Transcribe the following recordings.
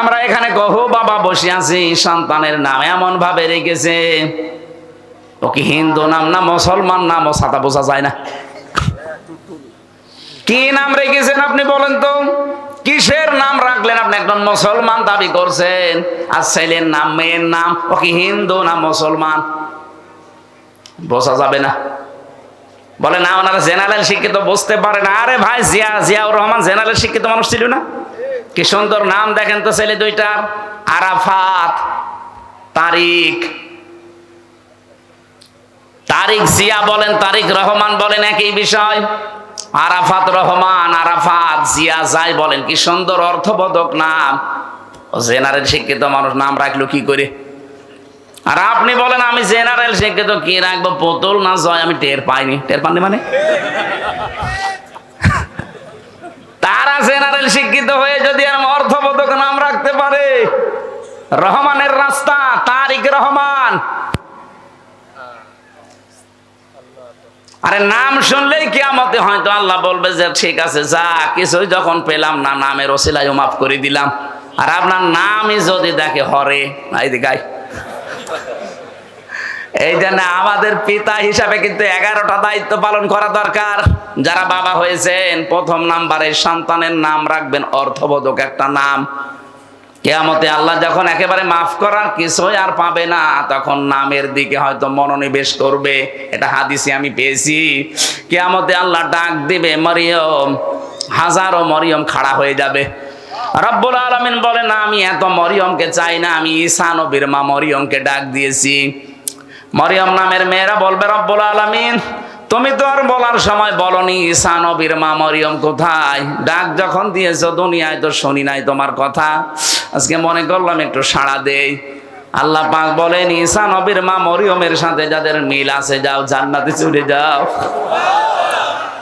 আমরা এখানে কহু বাবা বসে আছি, সন্তানের নাম এমন ভাবে রেখেছে। ও কি হিন্দু নাম না মুসলমান নাম? ও সাদা বোঝা যায় না। কি নাম রেখেছেন আপনি বলেন তো? কিসের নাম রাখলেন আপনি? একজন মুসলমান দাবি করছেন। আর ছেলের নাম, মেয়ের নাম, ও কি হিন্দু না মুসলমান? বোঝা যাবে না। বলে, না, ওনারা জেনারেল শিক্ষিত বুঝতে পারে না। আরে ভাই, জিয়া, জিয়াউর রহমান জেনারেল শিক্ষিত মানুষ ছিল না? কি সুন্দর নাম দেখেন তো ছেলে দুইটার আরাফাত। তারিক তারিক জিয়া বলেন তারিক রহমান বলেন একই বিষয়। আরাফাত রহমান, আরাফাত জিয়া যাই বলেন, কি সুন্দর অর্থবোধক নাম। জেনারেল শিক্ষিত মানুষ, নাম রাখল কি করে? আর আপনি বলেন, আমি জেনারেল শিক্ষিত, কি রাখব? পুতুল না জয়? আমি টের পাইনি। টের পাননি মানে? তারা জেনারেল শিক্ষিত হয়ে যদি এরম অর্থবোধক নাম রাখতে পারে, রহমানের রাস্তা, তারিক রহমান। আরে নাম শুনলেই কিয়ামতে হয়তো আল্লাহ বলবে যে, ঠিক আছে, যা কিছুই যখন পেলাম না, নামের ওসিলায় মাফ করে দিলাম। আর আপনার নামই যদি দেখে হরে এই দিকাই এই জন্য আমাদের পিতা হিসাবে কিন্তু এগারোটা দায়িত্ব পালন করা দরকার। যারা বাবা হয়েছেন, প্রথম নাম্বারে সন্তানের নাম রাখবেন, অর্থবোধক একটা নাম। কেয়ামতে আল্লাহ যখন একেবারে মাফ করার কিছুই আর পাবে না, তখন নামের দিকে হয়তো মনোনিবেশ করবে। এটা হাদিসে আমি পেয়েছি। কেয়ামতে আল্লাহ ডাক দিবে, মরিয়ম, হাজারো মরিয়ম খাড়া হয়ে যাবে। রব্বুল আলমিন বলে না আমি এত মরিয়মকে চাই না, আমি ঈসা নবীর মা মরিয়মকে ডাক দিয়েছি। মরিয়ম নামের মেয়েরা বলবে, রব্বুল আলমিন, তুমি তো আর বলার সময় বলনি, ঈসা নবীর মা মরিয়ম কোথায়? ডাক যখন দিয়েছ, দুনিয়ায় তো শুনি নাই তোমার কথা। আজকে মনে করলাম একটু সাড়া দেই। আল্লাহ পাক বলেন, ঈসা নবীর মা মরিয়মের সাথে যাদের মিল আছে, যাও জান্নাতে চলে যাও।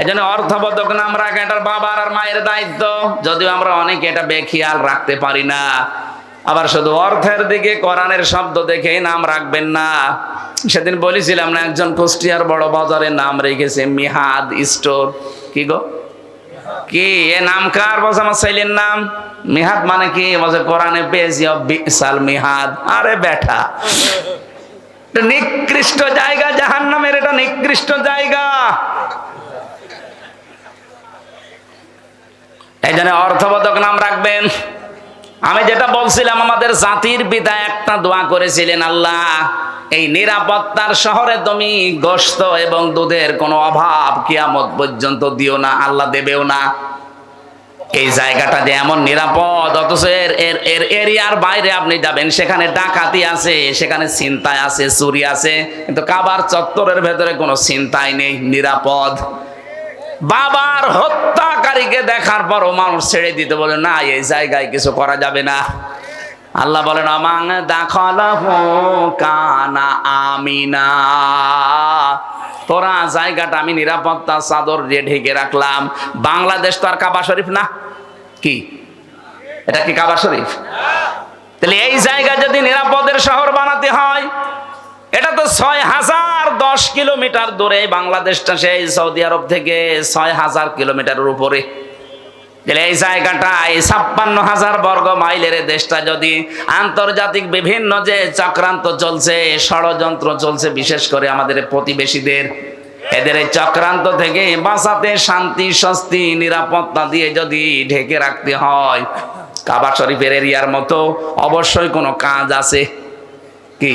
এই জন্য অর্থবোধক নাম রাখা এটার বাবার আর মায়ের দায়িত্ব। যদিও আমরা অনেকে এটা বেখিয়াল রাখতে পারি না, আবার শুধু অর্থের দিকে কোরআনের শব্দ দেখে নাম রাখবেন না। সেদিন বলেছিলাম না, একজন কুষ্টিয়ার বড় বাজারে নাম রেখেছে মিহাদ স্টোর। কি গো? কি? এ নাম কার বলছে আমার ছেলের নাম? মিহাদ মানে কি? বলছে কোরআনে পেয়েছি বিশাল মিহাদ। আরে বেটা নিকৃষ্ট জায়গা জাহান নামের এটা নিকৃষ্ট জায়গা। এই জন্য অর্থবোধক নাম রাখবেন। আমি যেটা বলছিলাম, আমাদের জাতির পিতা একটা দোয়া করেছিলেন, আল্লাহ, এই নিরাপত্তার শহরে তুমি গোস্ত এবং দুধের কোনো অভাব কিয়ামত পর্যন্ত দিও না, আল্লাহ দেবেও না। এই জায়গাটা যে এমন নিরাপদ, অথচ এর এর এর এরিয়ার বাইরে আপনি যাবেন, সেখানে ডাকাতি আছে, সেখানে চিন্তায় আছে, চুরি আছে, কিন্তু কাবার চত্বরের ভেতরে কোনো চিন্তাই নেই, নিরাপদ। বাবার হত্যাকারীকে দেখার পরও মানুষ ছেড়ে দিতে বলে, না, এই জায়গায় কিছু করা যাবে না। আল্লাহ বলেন আমাং দাখলাহু কানা আমিনা। তোরা জায়গাটা আমি নিরাপত্তা চাদর দিয়ে ঢেকে রাখলাম। বাংলাদেশ তো আর কাবা শরীফ না। কি? এটা কি কাবা শরীফ? তাহলে এই জায়গা যদি নিরাপদের শহর বানাতে হয়, এটা তো ছয় হাজার দশ কিলোমিটার দূরে বাংলাদেশটা সেই সৌদি আরব থেকে ছয় হাজার কিলোমিটারের উপরে। এই জায়গাটা, এই ছাপ্পান্ন হাজার বর্গ মাইলের দেশটা যদি আন্তর্জাতিক বিভিন্ন যে চক্রান্ত চলছে, ষড়যন্ত্র চলছে, বিশেষ করে আমাদের প্রতিবেশীদের, এদের এই চক্রান্ত থেকে বাঁচাতে শান্তি, স্বস্তি, নিরাপত্তা দিয়ে যদি ঢেকে রাখতে হয়, কাবা শরীফের এরিয়ার মতো অবশ্যই কোনো কাজ আছে কি?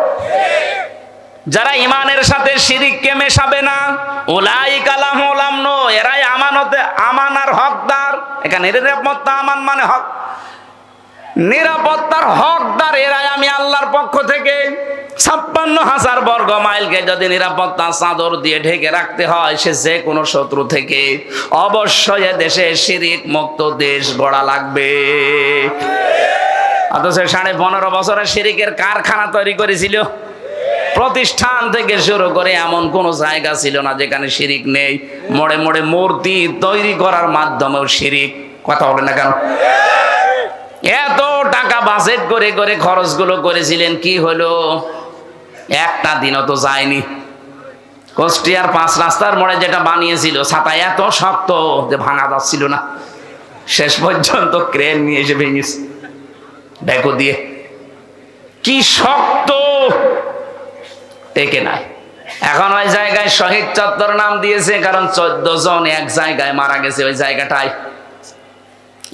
যারা ইমানের সাথে শিরিককে মেশাবে না ওলাই কালাম ওলাম নো এরাই আমানতে, আমানার হকদার। এখানে নিরাপত্তা আমান মানে হক। নিরাপত্তার হকদার এরাই আমি আল্লাহর পক্ষ থেকে। ছাপ্পান্ন হাজার বর্গ মাইলকে যদি নিরাপত্তা চাদর দিয়ে ঢেকে রাখতে হয়, সে যে কোনো শত্রু থেকে অবশ্যই দেশে শিরিক মুক্ত দেশ গড়া লাগবে। অথচ সাড়ে পনেরো বছরের শিরিকের কারখানা তৈরি করেছিল। প্রতিষ্ঠান থেকে শুরু করে এমন কোন জায়গা ছিল না যেখানে শিরিক নেই। মোড়ে মোড়ে মূর্তি তৈরি করার মাধ্যমেও শিরিক। কথা বলে না কেন? এত টাকা বাজেট করে করে খরচগুলো করেছিলেন, কি হলো? একটা দিনও তো যায়নি। কুষ্টিয়ার পাঁচ রাস্তার মোড়ে যেটা বানিয়েছিল, ছাতা এত শক্ত যে ভাঙা যাচ্ছিল না। শেষ পর্যন্ত ক্রেন নিয়ে এসে ভেঙেছে। ব্যাকো দিয়ে। কি শক্ত টেকে নাই এখন ওই জায়গায় শহীদ চত্বর নাম দিয়েছে, কারণ চোদ্দ জন এক জায়গায় মারা গেছে ওই জায়গাটায়।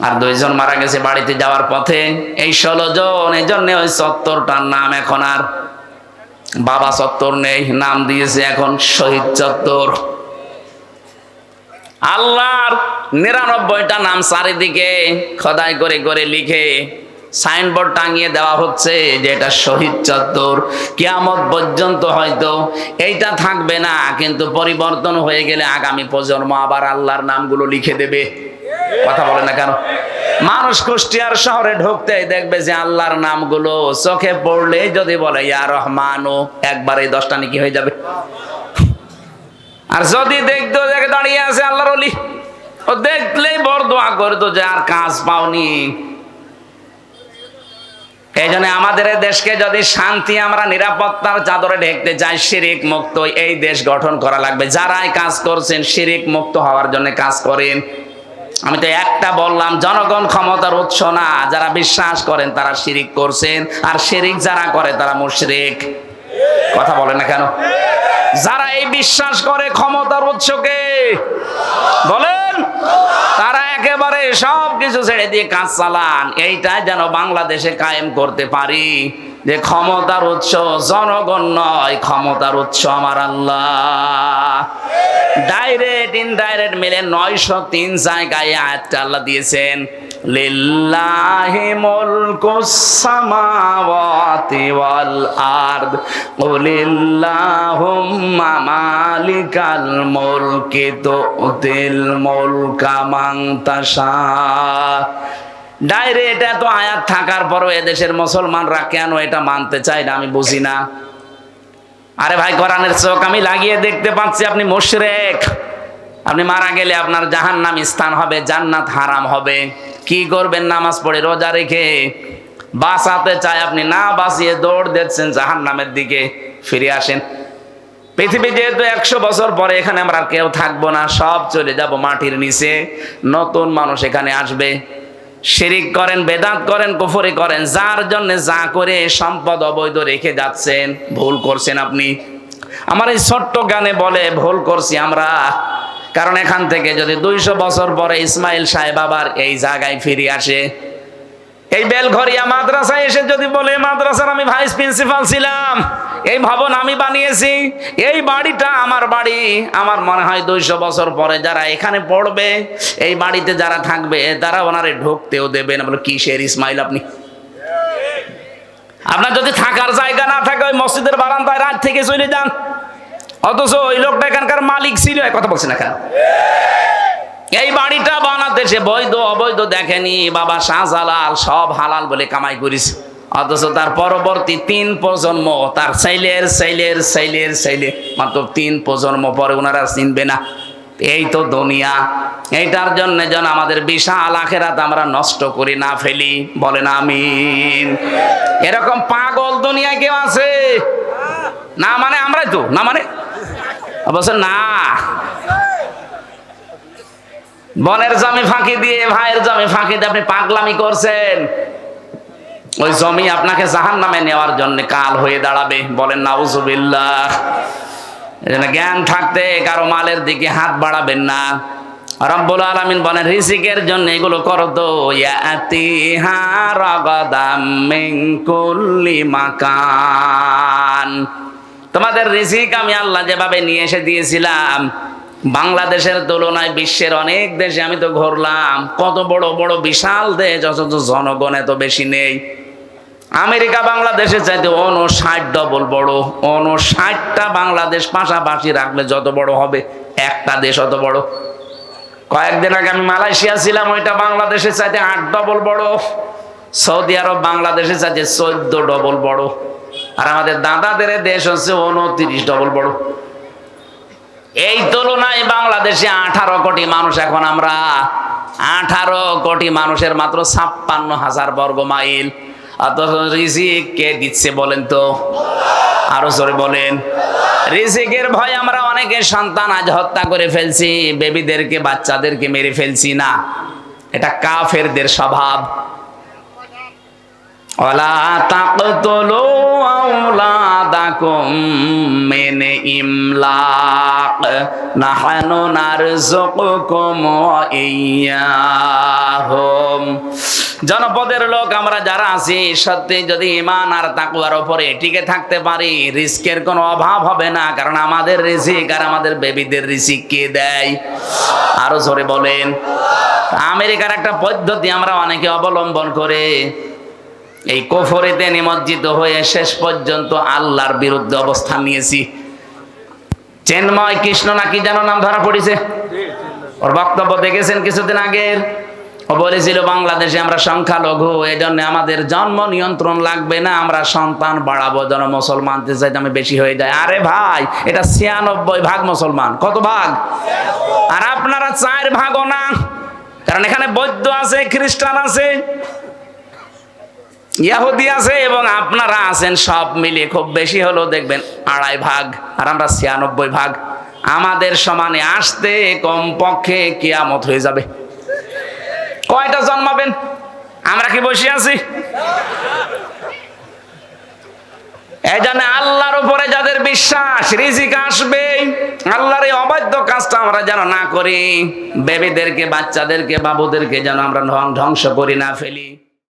আর দুইজন মারা গেছে বাড়িতে যাওয়ার পথে। এই ষোলো জন, এই জন্য ওই চত্বরটার নাম এখন আর বাবা চত্বর নেই, নাম দিয়েছে এখন শহীদ চত্বর। আল্লাহর নিরানব্বইটা নাম চারিদিকে খোদাই করে করে লিখে সাইনবোর্ড টাঙিয়ে দেওয়া হচ্ছে যে এটা শহীদ চত্বর। কিয়ামত পর্যন্ত হয়তো এইটা থাকবে না, কিন্তু পরিবর্তন হয়ে গেলে আগামী প্রজন্ম আবার আল্লাহর নামগুলো লিখে দেবে। কথা বলে না কেন? মানুষ কুষ্টিয়ার শহরে ঢুকতে দেখবে যে আল্লাহর নামগুলো চোখে পড়লে যদি বলে, ইয়া রহমানও একবার এই দশটা নাকি হয়ে যাবে। আর যদি দেখতো দেখে দাঁড়িয়ে আছে আল্লাহর অলি ও দেখলেই বড় দোয়া করতো যে আর কাজ পাওনি। এই জন্য আমাদের দেশকে যদি শান্তি, আমরা নিরাপত্তার চাদরে ঢেকতে চাই, শিরিক মুক্ত এই দেশ গঠন করা লাগবে। যারাই কাজ করছেন, শিরিক মুক্ত হওয়ার জন্য কাজ করেন। আমি তো একটা বললাম, জনগণ ক্ষমতার উৎস না। যারা বিশ্বাস করেন, তারা শিরিক করছেন। আর শিরিক যারা করে, তারা মুশরিক। কথা বলে না কেন? যারা এই বিশ্বাস করে ক্ষমতার উৎসকে, বলেন, তারা একেবারে সব কিছু ছেড়ে দিয়ে কাজ চালান। এইটাই যেন বাংলাদেশে কায়েম করতে পারি। যে ক্ষমতার উৎস জনগণ নয়, ক্ষমতার উৎস আমার আল্লাহ। ডাইরেক্ট ইনডাইরেক্ট মিলে নয়শো তিন জায়গায় আয়াতটা আল্লাহ দিয়েছেন। লিল্লাহি মুলকুস সামাওয়াতি ওয়াল আরদ কুলিল্লাহুম্মা মালিকাল মুলকি তুতিল মুলকা মান তাশা। ডাইরেক্ট এত আয়াত থাকার পরও এদেশের মুসলমানরা কেন এটা মানতে চায় না আমি বুঝি না। আরে ভাই, কোরআনের চোখ আমি লাগিয়ে দেখতে পাচ্ছি, আপনি মুশরেক। আপনি মারা গেলে আপনার জাহান্নাম স্থান হবে, জান্নাত হারাম হবে। কি করবেন নামাজ পড়ে, রোজা রেখে? বাঁচাতে চায় আপনি, না বাঁচিয়ে দৌড় দিচ্ছেন জাহান্নামের দিকে ফিরে আসেন। পৃথিবী যেহেতু একশো বছর পরে এখানে আমরা আর কেউ থাকব না, সব চলে যাব মাটির নিচে। নতুন মানুষ এখানে আসবে। শিরিক করেন, বেদাত করেন, কুফরি করেন, যার জন্য যা করে সম্পদ অবৈধ রেখে যাচ্ছেন, ভুল করছেন আপনি। আমার এই ছোট্ট গানে বলে, ভুল করছি আমরা। কারণ এখান থেকে যদি দুইশো বছর পরে ইসমাইল সাহেব আবার এই জায়গায় ফিরে আসে, এই বেলঘরিয়া মাদ্রাসায় এসে যদি বলে, মাদ্রাসার আমি ভাইস প্রিন্সিপাল ছিলাম, এই ভবন আমি বানিয়েছি, এই বাড়িটা আমার বাড়ি। আমার মনে হয় দুইশো বছর পরে যারা এখানে পড়বে, এই বাড়িতে যারা থাকবে, তারা ওনারে ঢুকতেও দেবে না। বলে, কিসের ইসমাইল আপনি? আপনার যদি থাকার জায়গা না থাকে, ওই মসজিদের বারান্দায় রাত থেকে চলে যান। অথচ ওই লোকটা এখানকার মালিক ছিল কথা বলছি না কেন? এই বাড়িটা বানাতে সে বৈধ, অবৈধ দেখেনি, বাবা শাহজালাল সব হালাল বলে কামাই করিস অথচ তার পরবর্তী তিন প্রজন্ম, তার ছেলের ছেলের ছেলের, ছেলে, মাত্র তিন প্রজন্ম পরে ওনারা চিনবে না। এই তো দুনিয়া। এইটার জন্য যেন আমাদের বিশাল আখেরাত আমরা নষ্ট করি না ফেলি। বলে না আমিন। এরকম পাগল দুনিয়ায় কেউ আছে? না মানে আমরাই তো, না মানে অবশ্য না। বনের জমি ফাঁকি দিয়ে, ভাইয়ের জমি ফাঁকি দিয়ে আপনি পাগলামি করছেন। ওই জমি আপনাকে জাহান নামে নেওয়ার জন্য কাল হয়ে দাঁড়াবে। বলেন, নাউজুবিল্লাহ। এজন্য জ্ঞান থাকতে কারও মালের দিকে হাত বাড়াবেন না। রব্বুল আলামিন বলেন, রিজিকের জন্য এগুলো করো তো। ইয়াতিহা রাগাদাম কুল্লি মাকান। তোমাদের রিজিক আমি আল্লাহ যেভাবে নিয়ে এসে দিয়েছিলাম, বাংলাদেশের তুলনায় বিশ্বের অনেক দেশে আমি তো ঘুরলাম, কত বড় বড় বিশাল দেশ, অথচ জনগণ এত বেশি নেই। আমেরিকা বাংলাদেশের চাইতে ষাট ডবল বড় ষাটটা বাংলাদেশ পাশাপাশি রাখলে যত বড় হবে, একটা দেশ অত বড়। কয়েকদিন আগে আমি মালয়েশিয়া ছিলাম, ওইটা বাংলাদেশের চাইতে আট ডবল বড়, সৌদি আরব বাংলাদেশের সাথে চোদ্দ ডবল বড়। আর আমাদের দাদাদের দেশ হচ্ছে উনত্রিশ ডবল বড়। এই তুলনায় বাংলাদেশে আঠারো কোটি মানুষ এখন আমরা আঠারো কোটি মানুষের মাত্র ছাপ্পান্ন হাজার বর্গ মাইল। অথচ দিচ্ছে বলেন তো। আরও জোরে বলেন। রিজিকের ভয় আমরা অনেকে সন্তান আজ হত্যা করে ফেলছি, বেবিদেরকে, বাচ্চাদেরকে মেরে ফেলছি না। এটা কাফেরদের স্বভাব। ولا تقتلوا أولادكم من إملاق نحن نرزقكم وإياهم জনপদের লোক আমরা যারা আছি সত্যি যদি ইমান আর তাকুয়ার উপরে টিকে থাকতে পারি রিস্কের কোনো অভাব হবে না কারণ আমাদের রিজিক আর আমাদের বেবিদের রিজিক কে দেয় আরো জোরে বলেন আমেরিকার একটা পদ্ধতি আমরা অনেকে অবলম্বন করে এই কফরেতে নিমজ্জিত হয়ে শেষ পর্যন্ত আল্লাহর বিরুদ্ধে অবস্থান নিয়েছি। চেন্ময় কৃষ্ণ নাকি যেন নাম ধরা পড়েছে? ওর বক্তব্য দেখেছেন কিছুদিন আগের। ও বলেছিল, বাংলাদেশে আমরা সংখ্যালঘু এই জন্য আমাদের জন্ম নিয়ন্ত্রণ লাগবে না, আমরা সন্তান বাড়াবো, যেন মুসলমানদের আমি বেশি হয়ে যায়। আরে ভাই, এটা ছিয়ানব্বই ভাগ মুসলমান। কত ভাগ? আর আপনারা চার ভাগও না। কারণ এখানে বৌদ্ধ আছে, খ্রিস্টান আছে। ইয়াহুদি আছে এবং আপনারা আছেন, সব মিলে খুব বেশি হলেও দেখবেন আড়াই ভাগ আর আমরা ছিয়ানব্বই ভাগ। আমাদের সমানে আসতে কম পক্ষে কিয়ামত হয়ে যাবে। কয়টা জন্মাবেন? আমরা কি বসে আছি? এই জন্য আল্লাহর উপরে যাদের বিশ্বাস, রিজিক আসবে, আল্লাহর এই অবাধ্য কাজটা আমরা যেন না করি। বেবিদেরকে, বাচ্চাদেরকে, বাবুদেরকে যেন আমরা ধ্বংস করি, না ফেলি।